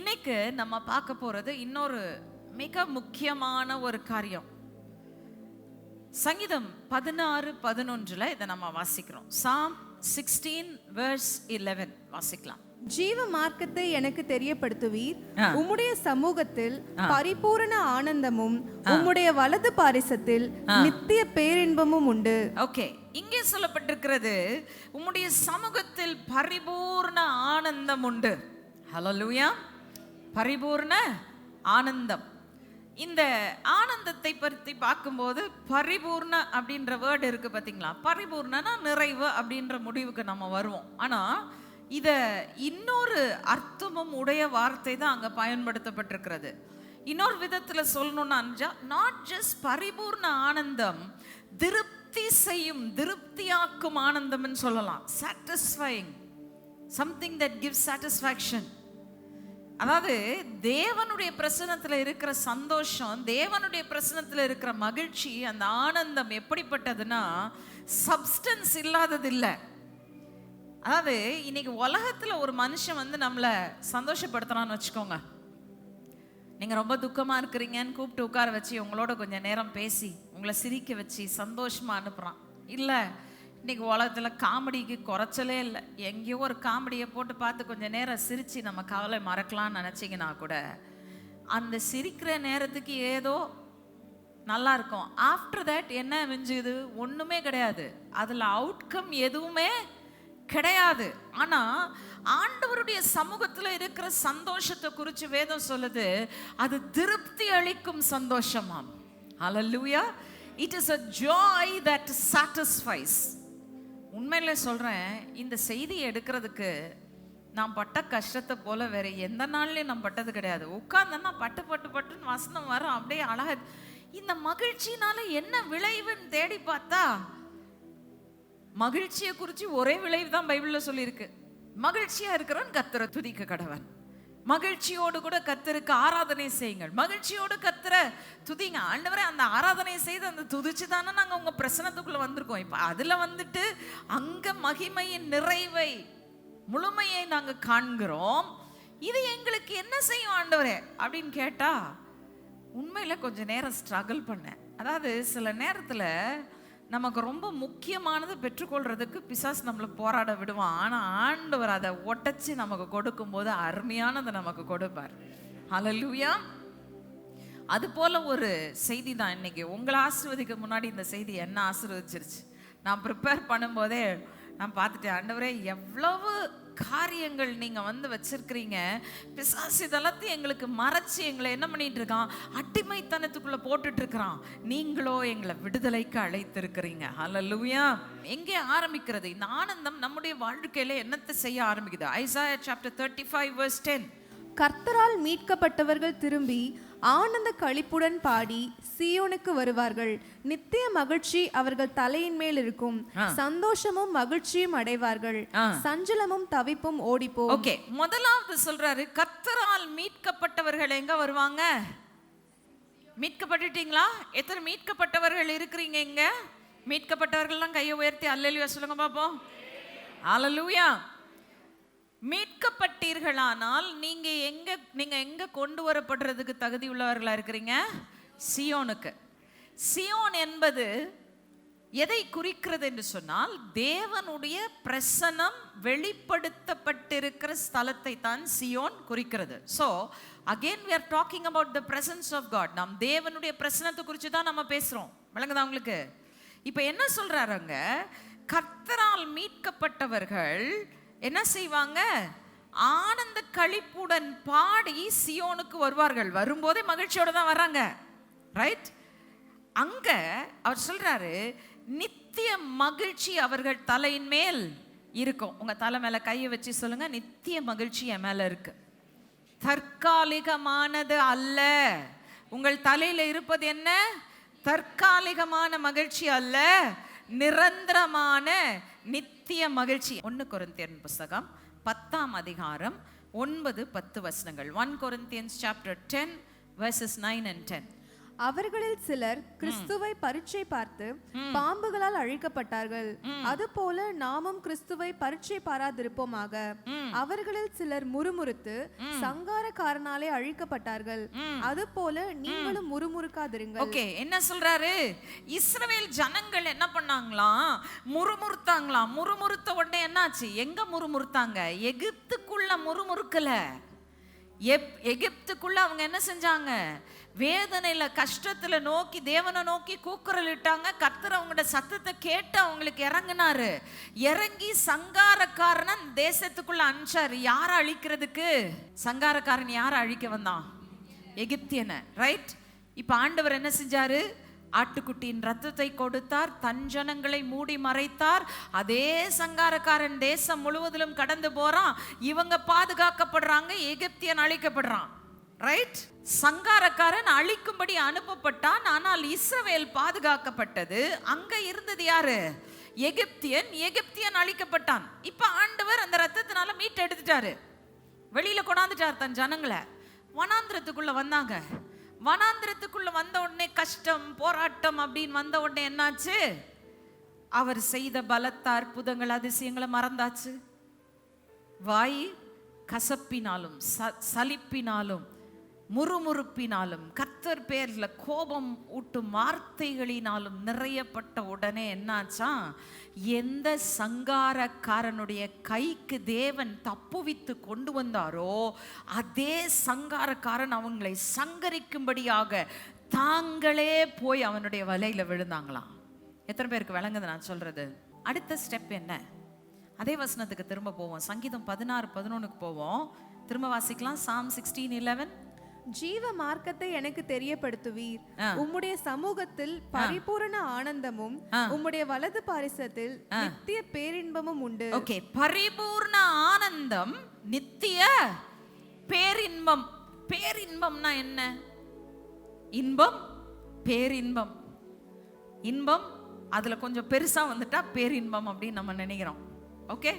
இன்னைக்கு நம்ம பார்க்க போறது இன்னொரு மிக முக்கியமான ஒரு காரியம். சங்கீதம் பதினாறு பதினொன்றுல இதை நம்ம வாசிக்கிறோம். சாம் சிக்ஸ்டீன் வேர்ஸ் இலெவன் வாசிக்கலாம். ஜீவ மார்க்கத்தை எனக்கு தெரியப்படுத்துவீர். உம்முடைய சமூகத்தில் பரிபூரண ஆனந்தமும் உம்முடைய வலது பாரிசத்தில் நித்திய பேரின்பமும் உண்டு. ஓகே. இங்கே சொல்லப்பட்டிருக்கிறது உம்முடைய சமூகத்தில் பரிபூர்ண ஆனந்தம் உண்டு. ஹalleluya பரிபூர்ண ஆனந்தம். இந்த ஆனந்தத்தை பற்றி பார்க்கும்போது பரிபூர்ண அப்படின்ற வேர்டு இருக்குது பார்த்தீங்களா பரிபூர்ணனா நிறைவு அப்படின்ற முடிவுக்கு நம்ம வருவோம். ஆனால் இதை இன்னொரு அர்த்தமும் உடைய வார்த்தை தான் அங்கே பயன்படுத்தப்பட்டிருக்கிறது. இன்னொரு விதத்தில் சொல்லணும்னா நாட் ஜஸ்ட் பரிபூர்ண ஆனந்தம் திருப்தி செய்யும் திருப்தியாக்கும் ஆனந்தம்னு சொல்லலாம். Satisfying something that gives satisfaction அதாவது தேவனுடைய பிரசனத்தில் இருக்கிற சந்தோஷம் தேவனுடைய பிரசனத்தில் இருக்கிற மகிழ்ச்சி அந்த ஆனந்தம் எப்படிப்பட்டதுன்னா சப்ஸ்டன்ஸ் இல்லாதது இல்லை அதாவது இன்னைக்கு உலகத்தில் ஒரு மனுஷன் வந்து நம்மளை சந்தோஷப்படுத்துறான்னு வச்சுக்கோங்க. நீங்கள் ரொம்ப துக்கமாக இருக்கிறீங்கன்னு கூப்பிட்டு உட்கார வச்சு உங்களோட கொஞ்சம் நேரம் பேசி உங்களை சிரிக்க வச்சு சந்தோஷமாக அனுப்புகிறான் இல்லை இன்னைக்கு உலகத்தில் காமெடிக்கு குறைச்சலே இல்லை. எங்கேயோ ஒரு காமெடியை போட்டு பார்த்து கொஞ்சம் நேரம் சிரித்து நம்ம கவலை மறக்கலாம்னு நினச்சிங்கன்னா கூட அந்த சிரிக்கிற நேரத்துக்கு ஏதோ நல்லா இருக்கும். ஆஃப்டர் தட் என்ன மிஞ்சுது? ஒன்றுமே கிடையாது. அதில் அவுட்கம் எதுவுமே கிடையாது. ஆனால் ஆண்டவருடைய சமூகத்தில் இருக்கிற சந்தோஷத்தை குறித்து வேதம் சொல்லுது அது திருப்தி அளிக்கும் சந்தோஷமாம். Hallelujah it is a joy that satisfies உண்மையில சொல்கிறேன் இந்த செய்தியை எடுக்கிறதுக்கு நான் பட்ட கஷ்டத்தை போல வேறு எந்த நாள்லையும் நான் பட்டது கிடையாது. உட்காந்தன்னா பட்டு பட்டு பட்டுன்னு வசனம் வரும் அப்படியே அழகா இந்த மகிழ்ச்சினால என்ன விளைவுன்னு தேடி பார்த்தா மகிழ்ச்சியை குறித்து ஒரே விளைவு தான் பைபிளில் சொல்லியிருக்கு. மகிழ்ச்சியாக இருக்கிறவன் கத்தரை துதிக்க கடவன். மகிழ்ச்சியோடு கூட கத்தருக்கு ஆராதனை செய்யுங்கள். மகிழ்ச்சியோடு கத்தர துதிங்க. ஆண்டவரே அந்த ஆராதனை செய்து அந்த துதிச்சு தானே நாங்கள் உங்கள் பிரசனத்துக்குள்ளே வந்திருக்கோம். இப்போ அதில் வந்துட்டு அங்கே மகிமையின் நிறைவை முழுமையை நாங்கள் காண்கிறோம். இது எங்களுக்கு என்ன செய்யும் ஆண்டவரே? அப்படின்னு கேட்டா உண்மையில் கொஞ்ச நேரம் ஸ்ட்ரகிள் பண்ணேன். அதாவது சில நேரத்தில் நமக்கு ரொம்ப முக்கியமானது பெற்றுக்கொள்றதுக்கு பிசாஸ் நம்மளை போராட விடுவான். ஆனால் ஆண்டவர் அதை ஒட்டச்சு நமக்கு கொடுக்கும்போது அருமையானதை நமக்கு கொடுப்பார். ஹalleluya அது போல ஒரு செய்தி தான் இன்னைக்கு. உங்களை ஆசிர்வதிக்கு முன்னாடி இந்த செய்தி என்ன ஆசீர்வதிச்சிருச்சு? நான் ப்ரிப்பேர் பண்ணும்போதே நான் பார்த்துட்டேன் ஆண்டவரே எவ்வளவு காரியங்கள் நீங்கள் வந்து வச்சிருக்கிறீங்க. பிசாசு இதெல்லாத்தையும் எங்களுக்கு மறைச்சு எங்களை என்ன பண்ணிட்டு இருக்கான்? அட்டிமைத்தனத்துக்குள்ளே போட்டுட்டு இருக்கிறான். நீங்களோ எங்களை விடுதலைக்கு அழைத்திருக்கிறீங்க. ஹalleluya எங்கே ஆரம்பிக்கிறது? இந்த ஆனந்தம் நம்முடைய வாழ்க்கையில என்னத்தை செய்ய ஆரம்பிக்குது? Isaiah chapter thirty five verse ten கர்த்தரால் மீட்கப்பட்டவர்கள் திரும்பி ஆனந்த களிப்புடன் பாடி சீயோனுக்கு வருவார்கள். நித்திய மகிழ்ச்சி அவர்கள் தலையின் மேல் இருக்கும். சந்தோஷமும் மகிழ்ச்சியும் அடைவார்கள். சஞ்சலமும் தவிப்பும் ஓடிப்போ ஓகே முதலாவது சொல்றாரு கர்த்தரால் மீட்கப்பட்டவர்கள் எங்க வருவாங்க? மீட்கப்பட்டுட்டீங்களா? எத்தனை மீட்கப்பட்டவர்கள் இருக்கிறீங்க இங்க? மீட்கப்பட்டவர்கள்லாம் கையை உயர்த்தி அல்லேலூயா சொல்லுங்க பாப்போம். அல்லேலூயா. மீட்கப்பட்டீர்களானால் நீங்க எங்க நீங்க எங்க கொண்டு வரப்படுறதுக்கு தகுதி உள்ளவர்களா இருக்கிறீங்க? சியோனுக்கு. சியோன் என்பது எதை குறிக்கிறது என்று சொன்னால் தேவனுடைய பிரசனம் வெளிப்படுத்தப்பட்டிருக்கிற ஸ்தலத்தை தான் சியோன் குறிக்கிறது. So again we are talking about the presence of God நாம் தேவனுடைய பிரசனத்தை குறித்து தான் நம்ம பேசுகிறோம் விளங்குதா உங்களுக்கு? இப்போ என்ன சொல்கிறாருங்க கர்த்தரால் மீட்கப்பட்டவர்கள் என்ன செய்வாங்க? ஆனந்த களிப்புடன் பாடி சியோனுக்கு வருவார்கள். வரும்போதே மகிழ்ச்சியோட தான் வர்றாங்க. ரைட் அங்க அவர் சொல்றாரு நித்திய மகிழ்ச்சி அவர்கள் தலையின் மேல் இருக்கும். உங்க தலை மேல கையை வச்சு சொல்லுங்க நித்திய மகிழ்ச்சி என் மேல இருக்கு. தற்காலிகமானது அல்ல. உங்கள் தலையில இருப்பது என்ன? தற்காலிகமான மகிழ்ச்சி அல்ல. நிரந்தரமான நித்திய மகிழ்ச்சி. ஒன்னு கொரிந்தியன் புஸ்தகம் பத்தாம் அதிகாரம் ஒன்பது பத்து வசனங்கள். One Corinthians chapter ten verses nine and ten அவர்களில் சிலர் கிறிஸ்துவை பரீட்சை பார்த்து பாம்புகளால் அழிக்கப்பட்டார்கள். அதுபோல நாமும் கிறிஸ்துவை பரீட்சை பாராதிருப்போமாக. அவர்களில் சிலர் முறுமுறுத்து சங்காரக்காரனாலே அழிக்கப்பட்டார்கள். அதுபோல நீங்களும் முறுமுறுக்காதிருங்கள். ஓகே என்ன சொல்றாரு? இஸ்ரவேல் ஜனங்கள் என்ன பண்ணாங்களாம் முறுமுறுத்தாங்களாம் முறுமுறுத்த உடனே என்னாச்சு? எங்க முறுமுறுத்தாங்க? எகிப்துக்குள்ள முறுமுறுக்கல. எப் எகிப்துக்குள்ள அவங்க என்ன செஞ்சாங்க? வேதனையில் கஷ்டத்தில் நோக்கி தேவனை நோக்கி கூக்குரல் இட்டாங்க கர்த்தர் அவங்களோட சத்தத்தை கேட்டு அவங்களுக்கு இறங்கினாரு. இறங்கி சங்காரக்காரன் தேசத்துக்குள்ள அனுப்பிச்சாரு. யாரை அழிக்கிறதுக்கு? சங்காரக்காரன் யாரை அழிக்க வந்தான்? எகிப்தியனை ரைட் இப்போ ஆண்டவர் என்ன செஞ்சாரு? ஆட்டுக்குட்டியின் ரத்தத்தை கொடுத்தார் தன் ஜனங்களை மூடி மறைத்தார். அதே சங்காரக்காரன் தேசம் முழுவதிலும் கடந்து போறான். இவங்க பாதுகாக்கப்படுறாங்க எகிப்தியன் அழிக்கப்படுறான். ரைட் சங்காரக்காரன் அழிக்கும்படி அனுப்பப்பட்டான் ஆனால் இஸ்ரவேல் பாதுகாக்கப்பட்டது. அங்க இருந்தது யாரு? எகிப்தியன். எகிப்தியன் அழிக்கப்பட்டான். இப்ப ஆண்டவர் அந்த ரத்தத்தினால மீட்டு எடுத்துட்டாரு வெளியில கொண்டாந்துட்டார் தன் ஜனங்களை. வனாந்திரத்துக்குள்ள வந்தாங்க. வனாந்திரத்துக்குள்ள வந்த உடனே கஷ்டம் போராட்டம் அப்படின்னு வந்த உடனே என்னாச்சு? அவர் செய்த பலத்த அற்புதங்கள் அதிசயங்களை மறந்தாச்சு. வாய் கசப்பினாலும் ச சலிப்பினாலும் முறுமுறுப்பினாலும் கத்தர் பேர்ல கோபம் ஊட்டும் வார்த்தைகளினாலும் நிறையப்பட்ட உடனே என்னாச்சா எந்த சங்காரக்காரனுடைய கைக்கு தேவன் தப்புவித்து கொண்டு வந்தாரோ அதே சங்காரக்காரன் அவங்களை சங்கரிக்கும்படியாக தாங்களே போய் அவனுடைய வலையில் விழுந்தாங்களாம். எத்தனை பேருக்கு விளங்குது நான் சொல்கிறது அடுத்த ஸ்டெப் என்ன? அதே வசனத்துக்கு திரும்ப போவோம். சங்கீதம் பதினாறு பதினொன்றுக்கு போவோம். திரும்ப வாசிக்கலாம். சாம் சிக்ஸ்டீன் இலவன் ஜீவ மார்க்கத்தை எனக்கு தெரியப்படுத்துவீர். உம்முடைய சமூகத்தில் பரிபூரண ஆனந்தமும். உம்முடைய வலது பாரிசத்தில் நித்திய பேரின்பமும் உண்டு. ஓகே பரிபூர்ண ஆனந்தம் நித்திய பேரின்பம். பேரின்பம்னா என்ன? இன்பம் பேரின்பம். இன்பம் அதுல கொஞ்சம் பெருசா வந்துட்டா பேரின்பம் அப்படின்னு நம்ம நினைக்கிறோம். ஓகே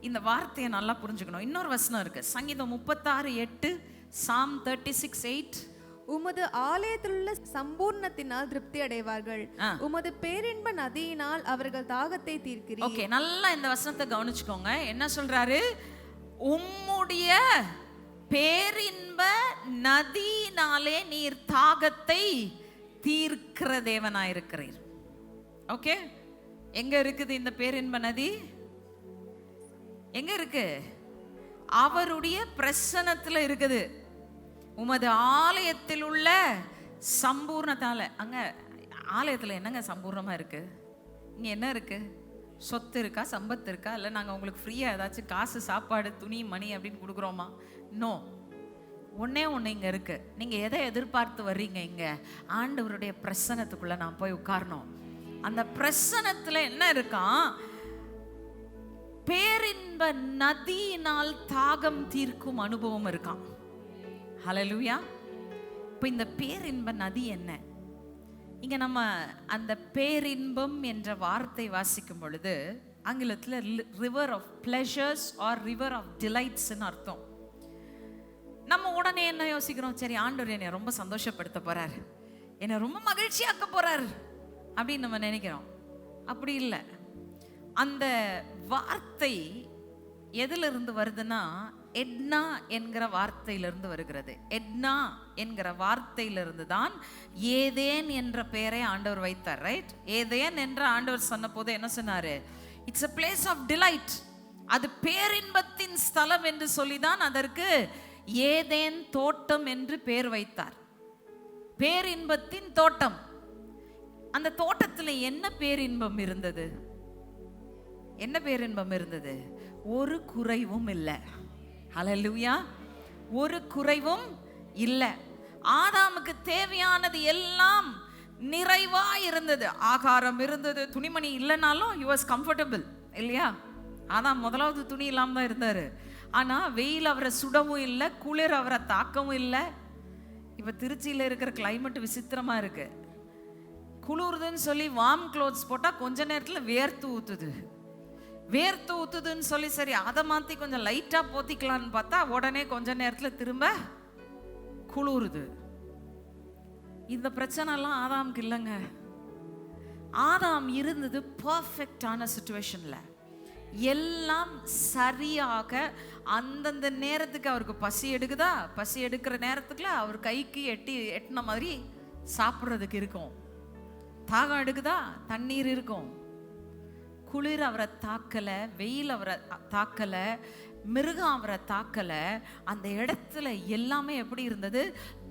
இந்த வார்த்தையை நல்லா புரிஞ்சுக்கணும். இன்னொரு வசனம் இருக்கு. சங்கீதம் முப்பத்தாறு எட்டு சாம் தேர்ட்டி சிக்ஸ் எயிட் உமது ஆலயத்திலுள்ள சம்பூர்ணத்தினால் திருப்தி அடைவார்கள். உமது பேரின்ப நதியினால் அவர்கள் தாகத்தை தீர்க்கிறீர். ஓகே நல்லா இந்த வசனத்தை கவனிச்சுக்கோங்க. என்ன சொல்றாரு? உம்முடைய பேரின்ப நதியினாலே நீர் தாகத்தை தீர்க்கிற தேவனாயிருக்கிறீர். ஓகே? எங்க இருக்குது இந்த பேரின்ப நதி? எங்க இருக்கு? அவருடைய பிரசனத்துல இருக்குது. உமது ஆலயத்தில் உள்ள சம்பூர்ணத்தால அங்க ஆலயத்துல என்னங்க சம்பூர்ணமா இருக்கு? இங்க என்ன இருக்கு? சொத்து இருக்கா? சம்பத்து இருக்கா? இல்லை நாங்கள் உங்களுக்கு ஃப்ரீயாக ஏதாச்சும் காசு சாப்பாடு துணி மணி அப்படின்னு கொடுக்குறோமா? நோ ஒன்றே ஒன்று இங்கே இருக்குது நீங்கள் எதை எதிர்பார்த்து வர்றீங்க இங்கே? ஆண்டவருடைய பிரசனத்துக்குள்ளே நான் போய் உட்காரணும். அந்த பிரசனத்தில் என்ன இருக்கான் பேரின்ப நதியினால் தாகம் தீர்க்கும் அனுபவம் இருக்கான் ஹலலூயா இப்போ இந்த பேரின்ப நதி என்ன? இங்கே நம்ம அந்த பேரின்பம் என்ற வார்த்தை வாசிக்கும் பொழுது ஆங்கிலத்தில் river of pleasures or river of டிலைட்ஸ்னு அர்த்தம். நம்ம உடனே என்ன யோசிக்கிறோம்? சரி ஆண்டவர் என்னை ரொம்ப சந்தோஷப்படுத்த போகிறார் என்னை ரொம்ப மகிழ்ச்சியாக்க போகிறார் அப்படின்னு நம்ம நினைக்கிறோம். அப்படி இல்லை. அந்த வார்த்தை எதிலிருந்து வருதுன்னா எட்னா என்கிற வார்த்தையிலிருந்து வருகிறது. எட்னா என்கிற வார்த்தையிலிருந்து தான் ஏதேன் என்ற பெயரை ஆண்டவர் வைத்தார் ரைட் ஏதேன் என்ற ஆண்டவர் சொன்ன போது என்ன சொன்னாரு? It's a place of delight அது பேரின்பத்தின் ஸ்தலம் என்று சொல்லிதான் அதற்கு ஏதேன் தோட்டம் என்று பெயர் வைத்தார். பேரின்பத்தின் தோட்டம். அந்த தோட்டத்தில் என்ன பேரின்பம் இருந்தது? என்ன பேரின்பம் இருந்தது? ஒரு குறைவும் இல்லை. அலலுயா. ஒரு குறைவும் இல்லை. ஆதாமுக்கு தேவையானது எல்லாம் நிறைவா இருந்தது. ஆகாரம் இருந்தது துணிமணி இல்லைனாலும் யூ வாஸ் கம்ஃபர்டபுள் இல்லையா? ஆதாம் முதலாவது துணி இல்லாமல் தான் இருந்தார். ஆனால் வெயில் அவரை சுடவும் இல்லை குளிர் அவரை தாக்கவும் இல்லை. இப்போ திருச்சியில் இருக்கிற கிளைமேட் விசித்திரமாக இருக்குது குளிருதுன்னு சொல்லி வார்ம் க்ளோத்ஸ் போட்டால் கொஞ்ச நேரத்தில் வேர்த்து ஊற்றுது வேர்த்து ஊத்துதுன்னு சொல்லி சரி அதை மாத்தி கொஞ்சம் லைட்டா போத்திக்கலாம்னு பார்த்தா உடனே கொஞ்ச நேரத்துல திரும்ப குளிருது. இந்த பிரச்சனைலாம் ஆதாமுக்கு இல்லைங்க. ஆதாம் இருந்தது பர்ஃபெக்டான சுச்சுவேஷன்ல எல்லாம் சரியாக அந்தந்த நேரத்துக்கு அவருக்கு பசி எடுக்குதா? பசி எடுக்கிற நேரத்துக்குள்ள அவர் கைக்கு எட்டி எட்டின மாதிரி சாப்பிட்றதுக்கு இருக்கும். தாகம் எடுக்குதா? தண்ணீர் இருக்கும். குளிர் அவரை தாக்கலை வெயில் அவரை தாக்கலை மிருகம் அவரை தாக்கலை அந்த இடத்துல எல்லாமே எப்படி இருந்தது?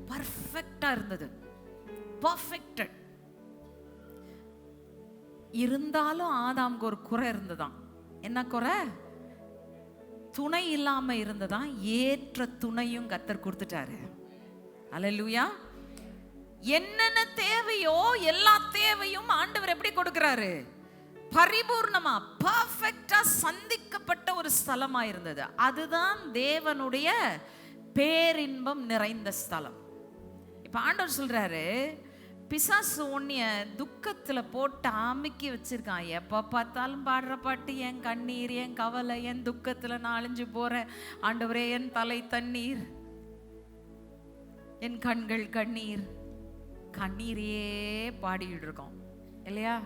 பர்ஃபெக்டாக இருந்தது. பர்ஃபெக்டட் இருந்தாலும் ஆதாம்க்கு ஒரு குறை இருந்ததுதான் என்ன குறை? துணை இல்லாமல் இருந்ததாம். ஏற்ற துணையும் கத்தர் கொடுத்துட்டாரு. அலலூயா என்னென்ன தேவையோ எல்லா தேவையும் ஆண்டவர் எப்படி கொடுக்குறாரு? பரிபூர்ணமா பர்ஃபெக்டா சந்திக்கப்பட்ட ஒரு ஸ்தலமா இருந்தது அதுதான் தேவனுடைய பேரின்பம் நிறைந்த ஸ்தலம். இப்ப ஆண்டவர் சொல்றாரு பிசாசு உன்னைய துக்கத்துல போட்டு அமுக்கி வச்சிருக்கான். எப்ப பார்த்தாலும் பாடுற பாட்டு என் கண்ணீர் என் கவலை என் துக்கத்துல நான் அழிஞ்சு போறேன். ஆண்டவரே என் தலை தண்ணீர். என் கண்கள் கண்ணீர். கண்ணீரையே பாடிக்கிட்டு இருக்கோம். இல்லையா?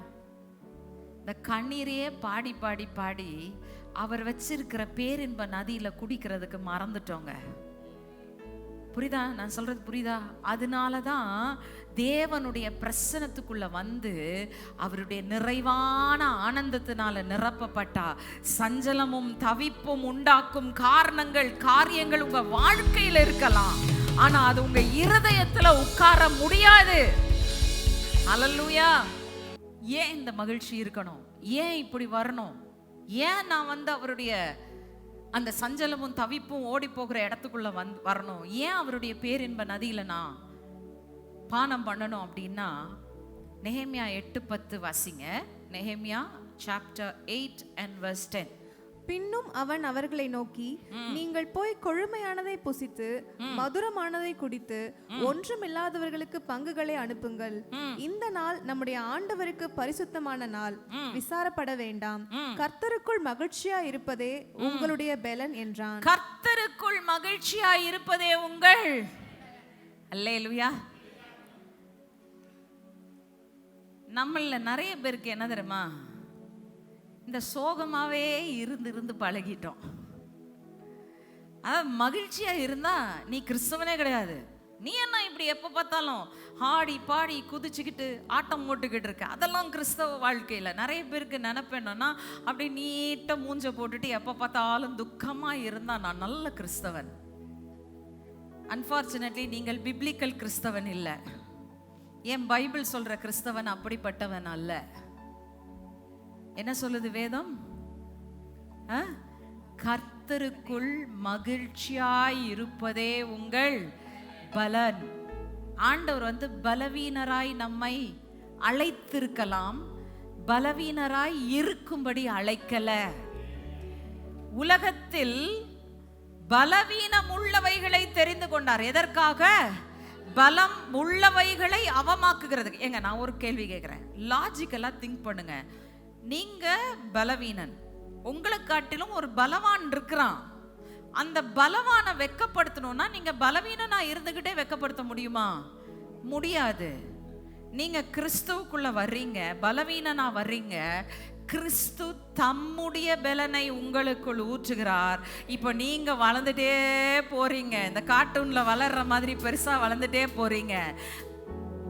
இந்த கண்ணீரையே பாடி பாடி பாடி அவர் வச்சிருக்கிற பேரின்ப நதியில் குடிக்கிறதுக்கு மறந்துட்டோங்க. புரியுதா? நான் சொல்றது புரியுதா? அதனால தான் தேவனுடைய பிரசனத்துக்குள்ள வந்து அவருடைய நிறைவான ஆனந்தத்தினால நிரப்பப்பட்டா. சஞ்சலமும் தவிப்பும் உண்டாக்கும் காரணங்கள் காரியங்கள் உங்க வாழ்க்கையில இருக்கலாம். ஆனா அது உங்க இருதயத்துல உட்கார முடியாது. அல்லேலூயா ஏன் இந்த மகிழ்ச்சி இருக்கணும்? ஏன் இப்படி வரணும்? ஏன் நான் வந்து அவருடைய அந்த சஞ்சலமும் தவிப்பும் ஓடி போகிற இடத்துக்குள்ள வந் வரணும்? ஏன் அவருடைய பேரின்ப நதியில நான் பானம் பண்ணணும் அப்படின்னா நெஹேமியா எட்டு பத்து வாசிங்க. Nehemiah chapter eight and verse ten பின்னும் அவன் அவர்களை நோக்கி நீங்கள் போய் கொழுமையானதை புசித்து மதுரமானதை குடித்து ஒன்றுமில்லாதவர்களுக்கு பங்குகளை அனுப்புங்கள். இந்த நாள் நம்முடைய ஆண்டவருக்கு பரிசுத்தமான நாள். விசாரப்பட வேண்டாம். கர்த்தருக்குள் மகிழ்ச்சியா இருப்பதே உங்களுடைய பெலன் என்றான். கர்த்தருக்குள் மகிழ்ச்சியா இருப்பதே உங்கள் அல்லேலுயா. நம்மள நிறைய பேருக்கு என்ன தெரியுமா? இந்த சோகமாகவே இருந்து இருந்து பழகிட்டோம். அதாவது மகிழ்ச்சியாக இருந்தால் நீ கிறிஸ்தவனே கிடையாது. நீ என்ன இப்படி எப்போ பார்த்தாலும் ஆடி பாடி குதிச்சுக்கிட்டு ஆட்டம் போட்டுக்கிட்டு இருக்க? அதெல்லாம் கிறிஸ்தவ வாழ்க்கையில். நிறைய பேருக்கு நினப்பு என்னன்னா அப்படி நீட்ட மூஞ்ச போட்டுட்டு எப்போ பார்த்தாலும் துக்கமாக இருந்தா நான் நல்ல கிறிஸ்தவன். அன்ஃபார்ச்சுனேட்லி நீங்கள் பிப்ளிக்கல் கிறிஸ்தவன் இல்லை. என் பைபிள் சொல்கிற கிறிஸ்தவன் அப்படிப்பட்டவன் அல்ல. என்ன சொல்லுது வேதம்? ஆ? கர்த்தருக்குள் மகிழ்ச்சியாய் இருப்பதே உங்கள் பலன். ஆண்டவர் வந்து பலவீனராய் நம்மை அழைத்திருக்கலாம். பலவீனராய் இருக்கும்படி அழைக்கல. உலகத்தில் பலவீனம் உள்ளவைகளை தெரிந்து கொண்டார். எதற்காக? பலம் உள்ளவைகளை அவமாக்குகிறதுக்கு. ஏங்க நான் ஒரு கேள்வி கேட்குறேன் லாஜிக்கலாக திங்க் பண்ணுங்க. நீங்க பலவீனன். உங்களை காட்டிலும் ஒரு பலவான் இருக்கிறான். அந்த பலவானை வெக்கப்படுத்தணும்னா நீங்க பலவீனனா இருந்துகிட்டே வெக்கப்படுத்த முடியுமா? முடியாது. நீங்க கிறிஸ்துவுக்குள்ள வர்றீங்க பலவீனனா வர்றீங்க கிறிஸ்து தம்முடைய பலனை உங்களுக்குள் ஊற்றுகிறார். இப்போ நீங்க வளர்ந்துட்டே போறீங்க. இந்த கார்ட்டூன்ல வளர்ற மாதிரி பெருசா வளர்ந்துட்டே போறீங்க.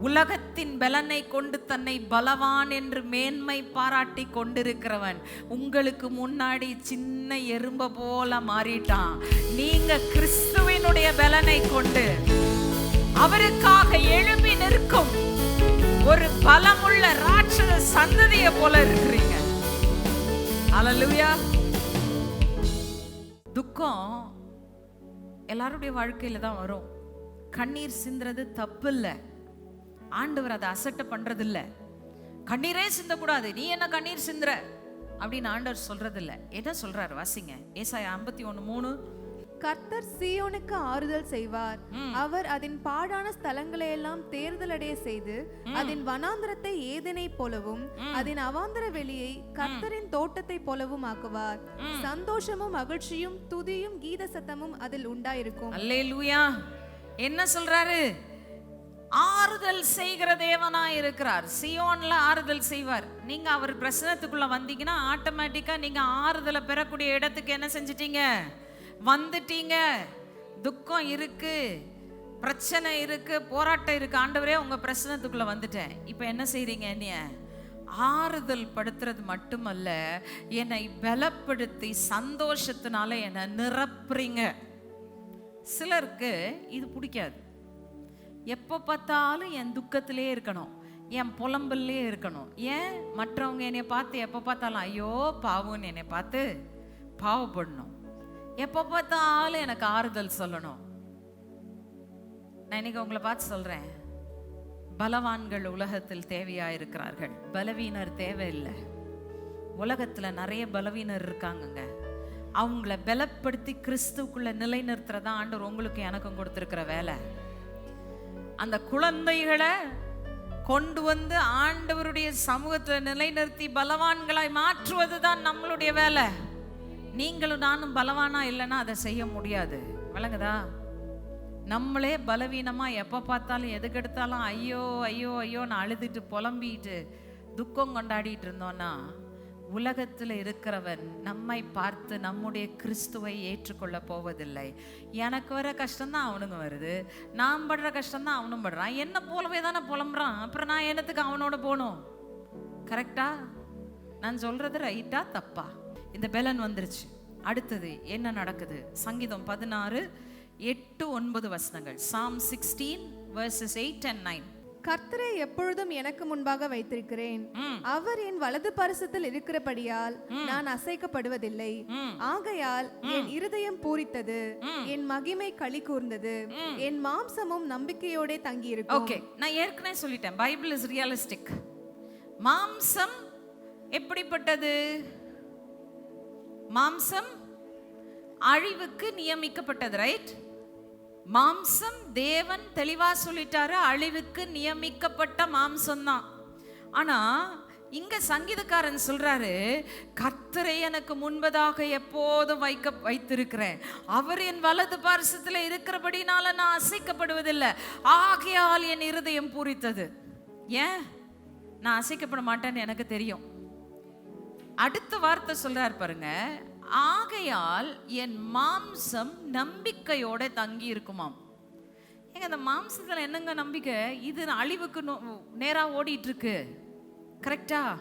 உலகத்தின் பலனை கொண்டு தன்னை பலவான் என்று மேன்மை பாராட்டி கொண்டிருக்கிறவன் உங்களுக்கு முன்னாடி சின்ன எறும்ப போல மாறிட்டான். நீங்க கிறிஸ்துவினுடைய பலனை கொண்டு அவருக்காக எழுப்பி நிற்கும் ஒரு பலமுள்ள ராட்சத சந்ததிய போல இருக்கிறீங்க. அலலுயா துக்கம் எல்லாருடைய வாழ்க்கையில தான் வரும். கண்ணீர் சிந்துறது தப்பு இல்லை ஆண்டவர் அதை அசட்டை பண்றது இல்ல கண்ணீரே சிந்தக்கூடாது. நீ என்ன கண்ணீர் சிந்துற? அப்படின்னு ஆண்டவர் சொல்றது இல்ல என்ன சொல்றாரு? வாசிங்க. ஏசாயா ஐம்பத்தி ஒண்ணு மூணு. கர்த்தர் சீயோனுக்கு ஆறுதல் செய்வார். அவர் அதன் பாழான ஸ்தலங்களை எல்லாம் தேர்தலடைய செய்து அதன் வனாந்திரத்தை ஏதனை போலவும் அதன் அவாந்தர வெளியை கர்த்தரின் தோட்டத்தை போலவும் ஆக்குவார் சந்தோஷமும் மகிழ்ச்சியும் துதியும் கீத சத்தமும் அதில் உண்டாயிருக்கும். அல்லேலூயா. என்ன சொல்றாரு? ஆறுதல் செய்கிற தேவனா இருக்கிறார். சியோன்ல ஆறுதல் செய்வார். நீங்க அவர் பிரசனத்துக்குள்ள வந்தீங்கன்னா ஆட்டோமேட்டிக்கா நீங்க ஆறுதலை பெறக்கூடிய இடத்துக்கு என்ன செஞ்சிட்டீங்க? வந்துட்டீங்க. துக்கம் இருக்கு பிரச்சனை இருக்கு போராட்டம் இருக்கு. ஆண்டவரே உங்க பிரச்சனத்துக்குள்ள வந்துட்டேன். இப்போ என்ன செய்றீங்க என்னைய? ஆறுதல் படுத்துறது மட்டுமல்ல என்னை பலப்படுத்தி சந்தோஷத்தினால என்னை நிரப்புறீங்க. சிலருக்கு இது பிடிக்காது. எப்போ பார்த்தாலும் என் துக்கத்திலே இருக்கணும். என் புலம்பல்லே இருக்கணும். ஏன்? மற்றவங்க என்னை பார்த்து எப்போ பார்த்தாலும் ஐயோ பாவம்னு என்னை பார்த்து பாவப்படணும். எப்போ பார்த்தாலும் எனக்கு ஆறுதல் சொல்லணும். நான் இன்னைக்கு உங்களை பார்த்து சொல்கிறேன் பலவான்கள் உலகத்தில் தேவையாக இருக்கிறார்கள் பலவீனர் தேவையில்லை. உலகத்தில் நிறைய பலவீனர் இருக்காங்கங்க. அவங்கள பலப்படுத்தி கிறிஸ்துக்குள்ளே நிலைநிறுத்துறதா ஆண்டவர் உங்களுக்கு எனக்கும் கொடுத்துருக்கிற வேலை. அந்த குழந்தைகளை கொண்டு வந்து ஆண்டவருடைய சமூகத்தை நிலைநிறுத்தி பலவான்களாய் மாற்றுவது தான் நம்மளுடைய வேலை. நீங்களும் நானும் பலவானா இல்லைன்னா அதை செய்ய முடியாது. விளங்குதா? நம்மளே பலவீனமாக எப்போ பார்த்தாலும் எதுக்கெடுத்தாலும் ஐயோ ஐயோ ஐயோன்னு அழுதுட்டு புலம்பிட்டு துக்கம் கொண்டாடிட்டு இருந்தோன்னா உலகத்தில் இருக்கிறவன் நம்மை பார்த்து நம்முடைய கிறிஸ்துவை ஏற்றுக்கொள்ள போவதில்லை. எனக்கு வர கஷ்டம்தான் அவனுங்க வருது. நான் படுற கஷ்டம்தான் அவனும் படுறான். என்ன போலவே தானே புலம்புறான். அப்புறம் நான் என்னத்துக்கு அவனோட போகணும்? கரெக்டா நான் சொல்றது ரைட்டா தப்பா? இந்த பெலன் வந்துருச்சு. அடுத்தது என்ன நடக்குது? சங்கீதம் பதினாறு எட்டு ஒன்பது வசனங்கள். Psalm sixteen verses eight and nine கர்த்தரை எப்பொழுதும் எனக்கு முன்பாக வைத்திருக்கிறேன். அவர் என் வலது பரிசத்தில் இருக்கிறபடியால் நான் அசைக்கப்படுவதில்லை. ஆகையால் என் இருதயம் பூரித்தது. என் மகிமை களி கூர்ந்தது. என் மாம்சமும் நம்பிக்கையோட தங்கியிருக்கும். ஓகே நான் ஏற்கனவே சொல்லிட்டேன். Bible is realistic. மாம்சம் எப்படிப்பட்டது? மாம்சம் அழிவுக்கு நியமிக்கப்பட்டது ரைட் மாம்சம் தேவன் தெளிவா சொல்லிட்டாரு அழிவுக்கு நியமிக்கப்பட்ட மாம்சம்தான் ஆனால் ஆனா இங்க சங்கீதக்காரன் சொல்றாரு கர்த்தரை எனக்கு முன்பதாக எப்போதும் வைக்க வைத்திருக்கிறேன். அவர் என் வலது பாரசத்துல இருக்கிறபடினால நான் அசைக்கப்படுவதில்லை. ஆகையால் என் இருதயம் பூரித்தது. ஏன்? நான் அசைக்கப்பட மாட்டேன்னு எனக்கு தெரியும். அடுத்த வார்த்தை சொல்றார் பாருங்க ஆகையால் என் மாம்சம் நம்பிக்கையோட தங்கி இருக்குமாம் ஏங்க அந்த மாம்சத்தில் என்னங்க நம்பிக்கை? இது அழிவுக்கு நோ- ஓடிட்டு இருக்கு கரெக்டா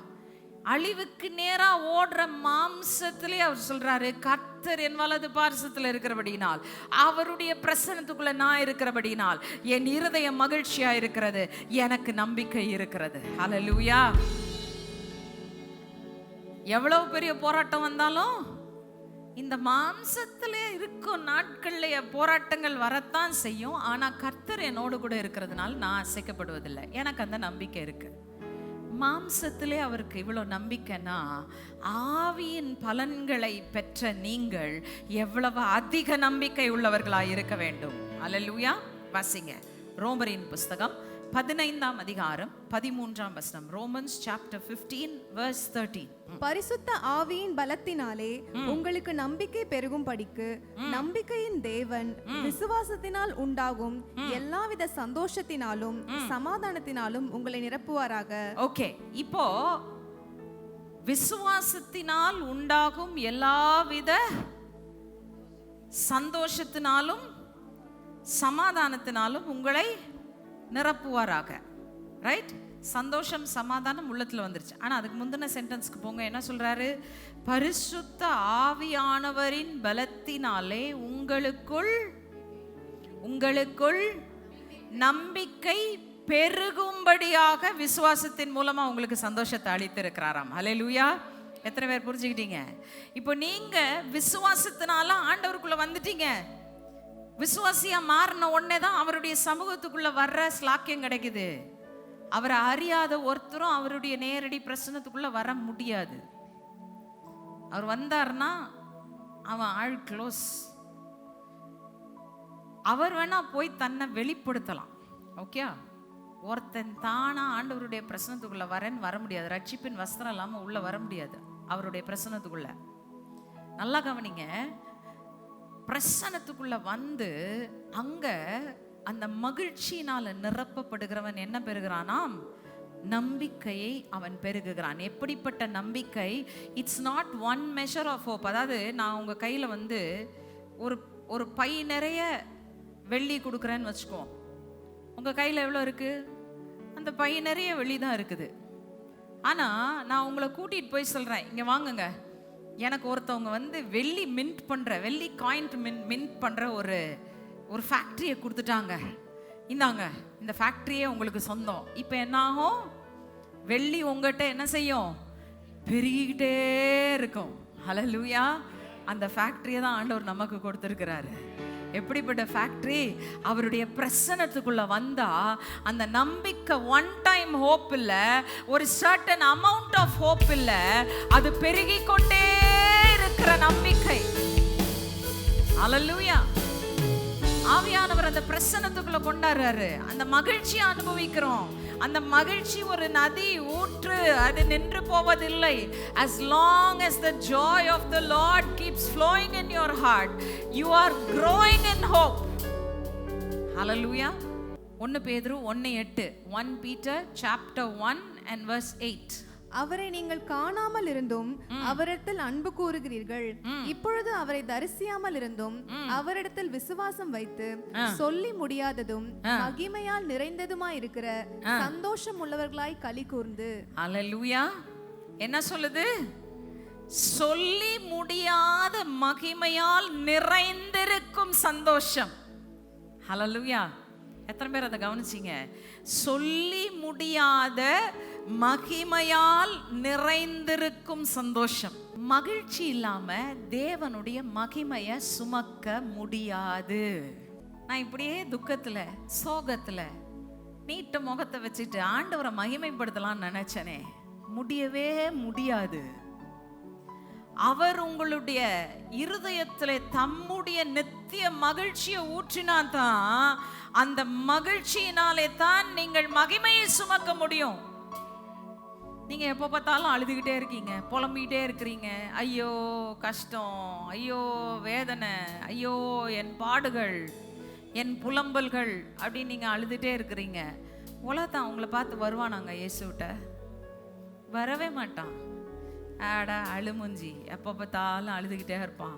அழிவுக்கு நேரா ஓடுற மாம்சத்திலே அவர் சொல்றாரு கர்த்தர் என் வலது பாரசத்தில் இருக்கிறபடினால் அவருடைய பிரசனத்துக்குள்ள நான் இருக்கிறபடினால் என் இருதயம் மகிழ்ச்சியா இருக்கிறது எனக்கு நம்பிக்கை இருக்கிறது. ஹalleluya எவ்வளவு பெரிய போராட்டம் வந்தாலும் இந்த மாம்சத்துல இருக்கும் நாட்கள்லைய போராட்டங்கள் வரத்தான் செய்யும். ஆனால் கர்த்தர் என்னோடு கூட இருக்கிறதுனால நான் அசைக்கப்படுவதில்லை. எனக்கு அந்த நம்பிக்கை இருக்கு. மாம்சத்திலே அவருக்கு இவ்வளோ நம்பிக்கைன்னா ஆவியின் பலன்களை பெற்ற நீங்கள் எவ்வளவு அதிக நம்பிக்கை உள்ளவர்களாக இருக்க வேண்டும். அல்லேலூயா வாசிங்க. ரோமரின் புஸ்தகம் பதினைந்தாம் அதிகாரம் பதிமூன்றாம் வசனம் ரோமன்ஸ் சாப்டர் 15 verse 13 பரிசுத்த ஆவியின் பலத்தினாலே உங்களுக்கு நம்பிக்கை பெருகும் படிக்கு நம்பிக்கையின் தேவன் விசுவாசத்தினால் உண்டாகும் எல்லாவித சந்தோஷத்தினாலும் சமாதானத்தினாலும் உங்களை நிரப்புவாராக. ஓகே இப்போ விசுவாசத்தினால் உண்டாகும் எல்லாவித சந்தோஷத்தினாலும் சமாதானத்தினாலும் உங்களை நிரப்புவாராக. ரைட் சந்தோஷம் சமாதானம் உள்ளத்தில் வந்துருச்சு. ஆனால் அதுக்கு முந்தின சென்டென்ஸ்க்கு போங்க. என்ன சொல்கிறாரு பரிசுத்த ஆவியானவரின் பலத்தினாலே உங்களுக்குள் உங்களுக்குள் நம்பிக்கை பெருகும்படியாக விசுவாசத்தின் மூலமாக உங்களுக்கு சந்தோஷத்தை அளித்திருக்கிறாராம். ஹalleluya எத்தனை பேர் புரிஞ்சுக்கிட்டீங்க? இப்போ நீங்கள் விசுவாசத்தினால ஆண்டவருக்குள்ளே வந்துட்டீங்க. விசுவாசியா மாறின உடனே தான் அவருடைய சமூகத்துக்குள்ள வர்ற ஸ்லாக்கியம் கிடைக்குது. அவரை அறியாத ஒருத்தரும் அவருடைய நேரடி பிரசனத்துக்குள்ள வர முடியாது. அவர் வந்தாருன்னா அவன் ஆள் க்ளோஸ் அவர் வேணா போய் தன்னை வெளிப்படுத்தலாம். ஓகே ஒருத்தன் தானா ஆண்டவருடைய பிரசனத்துக்குள்ள வரேன்னு வர முடியாது. ரட்சிப்பின் வஸ்திரம் இல்லாமல் உள்ள வர முடியாது அவருடைய பிரசனத்துக்குள்ள. நல்லா கவனிங்க. பிரசனத்துக்குள்ள வந்து அங்க அந்த மகிழ்ச்சியினால நிரப்பப்படுகிறவன் என்ன பெறுகிறானாம்? நம்பிக்கையை அவன் பெருகுகிறான். எப்படிப்பட்ட நம்பிக்கை? It's not one measure of hope அதாவது நான் உங்கள் கையில் வந்து ஒரு ஒரு பை நிறைய வெள்ளி கொடுக்குறேன்னு வச்சுக்கோ. உங்கள் கையில் எவ்வளோ இருக்குது அந்த பை நிறைய வெள்ளி தான் இருக்குது. ஆனால் நான் உங்களை கூட்டிகிட்டு போய் சொல்கிறேன் இங்கே வாங்குங்க. எனக்கு ஒருத்தவங்க வந்து வெள்ளி மின்ட் பண்ற வெள்ளி காயின்ட் மின் மின்ட் பண்ற ஒரு ஒரு ஃபேக்ட்ரியை கொடுத்துட்டாங்க. இந்தாங்க இந்த ஃபேக்ட்ரியே உங்களுக்கு சொந்தம். இப்போ என்ன ஆகும் வெள்ளி உங்ககிட்ட என்ன செய்யும்? பெருகிக்கிட்டே இருக்கும். ஹalleluya அந்த ஃபேக்ட்ரியை தான் ஆண்டவர் நமக்கு கொடுத்துருக்கிறாரு. எப்படிப்பட்ட ஃபேக்ட்ரி அவருடைய பிரசனத்துக்குள்ள வந்தா அந்த நம்பிக்கை ஒன் டைம் ஹோப் இல்லை ஒரு சர்டன் அமௌண்ட் ஆஃப் ஹோப் இல்லை அது பெருகிக்கொண்டே இருக்கிற நம்பிக்கை. ஹalleluya ஆவியானவர் அந்த பிரசனத்துக்குள்ள கொண்டாடுறாரு. அந்த மகிழ்ச்சியை அனுபவிக்கிறோம். அந்த மகிழ்ச்சி ஒரு நதி ஊற்று அது நின்று போவதில்லை. As long as the joy of the lord keeps flowing in your heart you are growing in hope. Hallelujah. ஒன்று பேதுரு ஒன்று எட்டு. One Peter chapter one and verse eight அவரை நீங்கள் காணாமல் இருந்தும் அவரிடத்தில் அன்பு கூறுகிறீர்கள். இப்பொழுது அவரை தரிசியாமல் இருந்தும் அவரிடத்தில் விசுவாசம் வைத்து சொல்லி முடியாததும் மகிமையால் நிறைந்ததுமாய் இருக்கிற சந்தோஷம் உள்ளவர்களாய் களி கூர்ந்து. அல்லேலூயா என்ன சொல்லுது? சொல்லி முடியாத மகிமையால் நிறைந்திருக்கும் சந்தோஷம். ஹalleluya. எத்தனை பேர் அதை கவனிச்சீங்க? சொல்லி முடியாத மகிமையால் நிறைந்திருக்கும் சந்தோஷம். மகிழ்ச்சி இல்லாம தேவனுடைய மகிமையை சுமக்க முடியாது. நான் இப்படியே துக்கத்துல சோகத்துல நீட்ட முகத்தை வச்சுட்டு ஆண்டவரை மகிமைப்படுத்தலாம்னு நினைச்சனே முடியவே முடியாது. அவர் உங்களுடைய இருதயத்தில் தம்முடைய நித்திய மகிழ்ச்சியை ஊற்றினா தான் அந்த மகிழ்ச்சியினாலே தான் நீங்கள் மகிமையை சுமக்க முடியும். நீங்க எப்போ பார்த்தாலும் அழுதுகிட்டே இருக்கீங்க. புலம்பிக்கிட்டே இருக்கிறீங்க. ஐயோ கஷ்டம். ஐயோ வேதனை. ஐயோ என் பாடுகள் என் புலம்பல்கள் அப்படின்னு நீங்க அழுதுகிட்டே இருக்கிறீங்க. உலகத்தான் உங்களை பார்த்து வருவானாங்க இயேசுகிட்ட வரவே மாட்டான். ஆடா அழுமுஞ்சி எப்போ பார்த்தாலும் அழுதுகிட்டே இருப்பான்.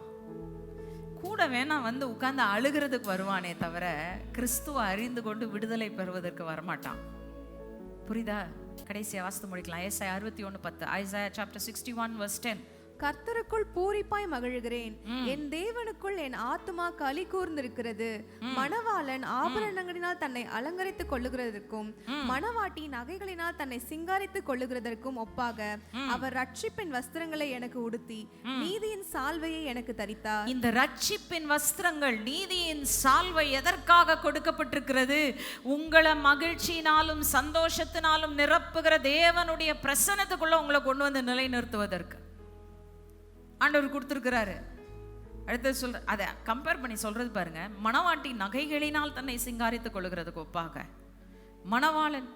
கூட வேணா வந்து உட்கார்ந்து அழுகிறதுக்கு வருவானே தவிர கிறிஸ்துவ அறிந்து கொண்டு விடுதலை பெறுவதற்கு வரமாட்டான். புரியுதா? கடைசியா வாஸ்து முடிக்கலாம். ஏசாய் அறுபத்தி ஒன்று பத்து Isaiah chapter sixty one verse ten கர்த்தருக்குள் பூரிப்பாய் மகிழ்கிறேன். என் தேவனுக்குள் என் ஆத்துமா களி கூர்ந்திருக்கிறது. மணவாளன் ஆபரணங்களினால் தன்னை அலங்கரித்துக் கொள்ளுகிறதற்கும் மணவாட்டி நகைகளினால் தன்னை சிங்காரித்துக் கொள்ளுகிறதற்கும் ஒப்பாக அவர் ரட்சிப்பின் வஸ்திரங்களை எனக்கு உடுத்தி நீதியின் சால்வையை எனக்கு தரித்தார். இந்த ரட்சிப்பின் வஸ்திரங்கள் நீதியின் சால்வை எதற்காக கொடுக்கப்பட்டிருக்கிறது? உங்களை மகிழ்ச்சியினாலும் சந்தோஷத்தினாலும் நிரப்புகிற தேவனுடைய பிரசனத்துக்குள்ள உங்களை கொண்டு வந்து நிலைநிறுத்துவதற்கு. ஆண்டவர் கொடுத்துருக்கிறாரு. அடுத்தது சொல்ற அதை கம்பேர் பண்ணி சொல்றது பாருங்க. மணவாட்டி நகைகளினால் தன்னை சிங்காரித்துக் கொள்கிறதுக்கு ஒப்பாக. மணவாளன்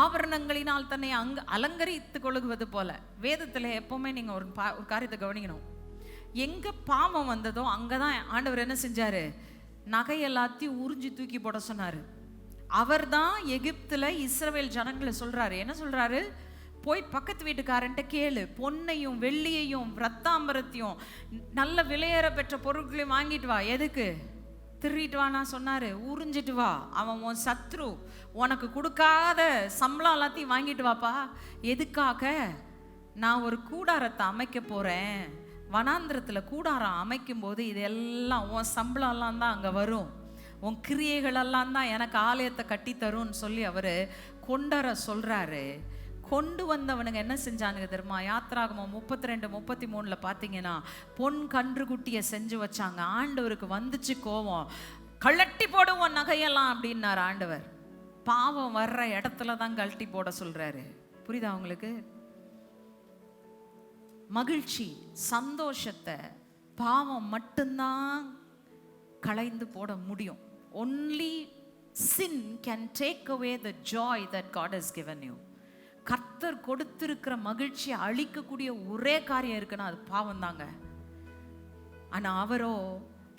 ஆபரணங்களினால் தன்னை அங்க அலங்கரித்துக் கொள்ளுவது போல. வேதத்துல எப்பவுமே நீங்க ஒரு பா ஒரு காரியத்தை கவனிக்கணும். எங்க பாவம் வந்ததோ அங்கதான் ஆண்டவர் என்ன செஞ்சாரு? நகை எல்லாத்தையும் உறிஞ்சி தூக்கி போட சொன்னாரு. அவர்தான் எகிப்துல இஸ்ரவேல் ஜனங்களை சொல்றாரு. என்ன சொல்றாரு? போய் பக்கத்து வீட்டுக்காரன்ட்ட கேளு. பொன்னையும் வெள்ளியையும் ரத்தாம்பரத்தையும் நல்ல விலையேற பெற்ற பொருட்களையும் வாங்கிட்டு வா. எதுக்கு? திருடிட்டு வானா சொன்னாரு. உறிஞ்சிட்டு வா. அவன் உன் சத்ரு. உனக்கு கொடுக்காத சம்பளம் எல்லாத்தையும் வாங்கிட்டு வாப்பா. எதுக்காக? நான் ஒரு கூடாரத்தை அமைக்க போறேன். வனாந்திரத்தில் கூடாரம் அமைக்கும்போது இதெல்லாம் உன் சம்பளம் எல்லாம் தான் அங்கே வரும். உன் கிரியைகளெல்லாம் தான் எனக்கு ஆலயத்தை கட்டித்தரும்னு சொல்லி அவர் கொண்டர சொல்கிறாரு கொண்டு வந்தவனுங்க என்ன செஞ்சானுங்க தெரியுமா? யாத்ராகமம் முப்பத்தி ரெண்டு முப்பத்தி மூணில் பார்த்தீங்கன்னா பொன் கன்றுக்குட்டியை செஞ்சு வச்சாங்க. ஆண்டவருக்கு வந்துச்சு கோவம் கழட்டி போடுவோம் நகையெல்லாம் அப்படின்னார் ஆண்டவர். பாவம் வர்ற இடத்துல தான் கழட்டி போட சொல்கிறாரு புரியுதா உங்களுக்கு? மகிழ்ச்சி சந்தோஷத்தை பாவம் மட்டும்தான் களைந்து போட முடியும். Only sin can take away the joy that God has given you கர்த்தர் கொடுத்திருக்கிற மகிழ்ச்சியை அழிக்கக்கூடிய ஒரே காரியம் இருக்குன்னா அது பாவம் தாங்க ஆனால் அவரோ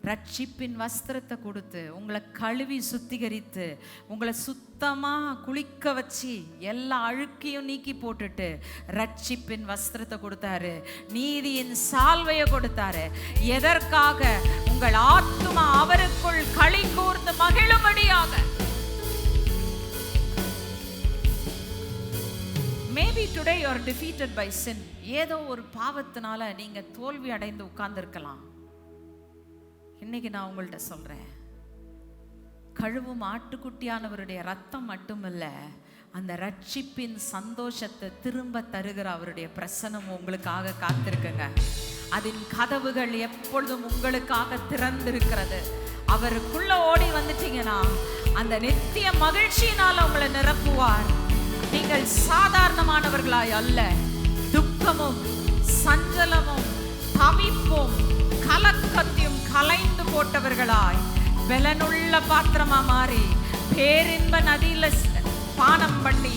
ரட்சிப்பின் வஸ்திரத்தை கொடுத்து உங்களை கழுவி சுத்திகரித்து உங்களை சுத்தமாக குளிக்க வச்சு எல்லா அழுக்கையும் நீக்கி போட்டுட்டு ரட்சிப்பின் வஸ்திரத்தை கொடுத்தாரு. நீதியின் சால்வையை கொடுத்தாரு. எதற்காக? உங்கள் ஆத்மா அவருக்குள் களி கூர்ந்து மகிழும்படியாக. Maybe today you are defeated by sin ஏதோ ஒரு பாவத்தினால நீங்க தோல்வி அடைந்து உட்கார்ந்துருக்கலாம். இன்னைக்கு நான் உங்கள்கிட்ட சொல்றேன். கழுவும் ஆட்டுக்குட்டியானவருடைய ரத்தம் மட்டுமல்ல அந்த ரட்சிப்பின் சந்தோஷத்தை திரும்ப தருகிற அவருடைய பிரசனம் உங்களுக்காக காத்திருக்குங்க. அதன் கதவுகள் எப்பொழுதும் உங்களுக்காக திறந்திருக்கிறது. அவருக்குள்ள ஓடி வந்துட்டீங்கன்னா அந்த நித்திய மகிழ்ச்சியினால் உங்களை நிரப்புவார். நீங்கள் சாதாரணமானவர்களாய் அல்ல. துக்கமும் சஞ்சலமும் தவிப்பும் கலக்கத்தையும் கலைந்து போட்டவர்களாய். பலனுள்ள பாத்திரமா மாறி பேரின்ப நதியில பானம் பண்ணி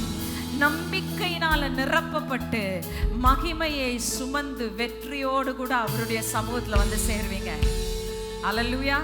நம்பிக்கையினால நிரப்பப்பட்டு மகிமையை சுமந்து வெற்றியோடு கூட அவருடைய சமூகத்துல வந்து சேர்வீங்க. அல்லேலூயா